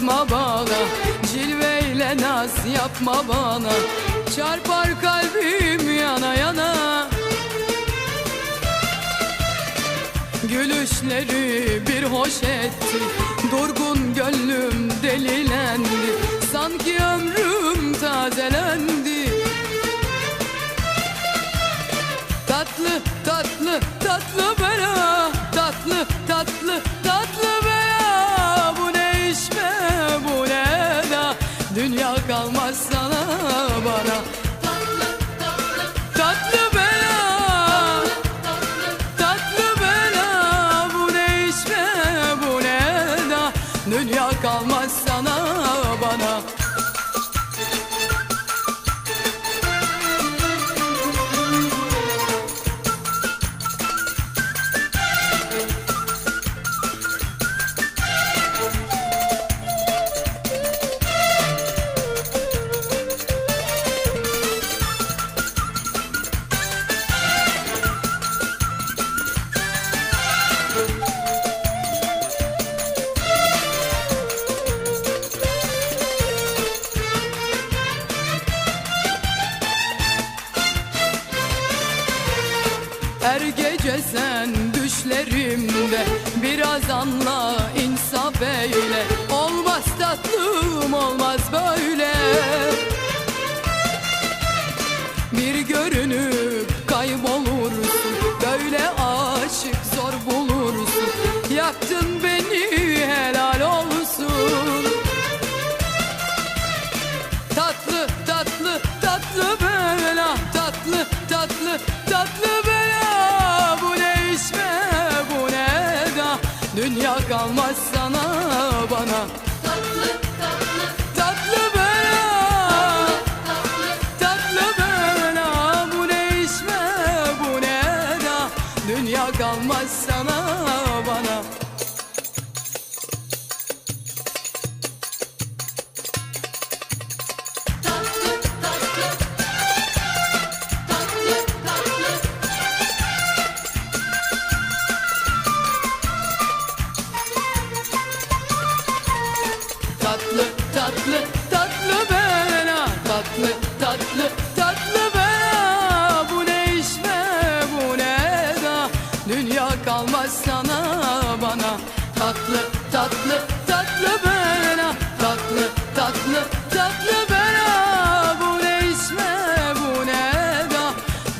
yapma bana. Cilveyle naz yapma bana. Çarpar kalbim yana yana. Gülüşleri bir hoş etti. Durgun gönlüm delilendi Sanki ömrüm tazelendi. Tatlı tatlı tatlı bela tatlı tatlı Dünya kalmaz sana bana Her gece sen düşlerimde. Biraz anla insaf eyle. Olmaz tatlım olmaz böyle. Bir görünüp kalmaz sana bana. Tatlı tatlı. Tatlı bela. Tatlı tatlı sana bana. Tatlı tatlı tatlı bela Tatlı tatlı tatlı bela Bu ne iş be bu ne da.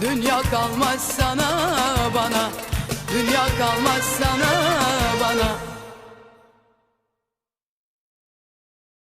Dünya kalmaz sana bana. Dünya kalmaz sana bana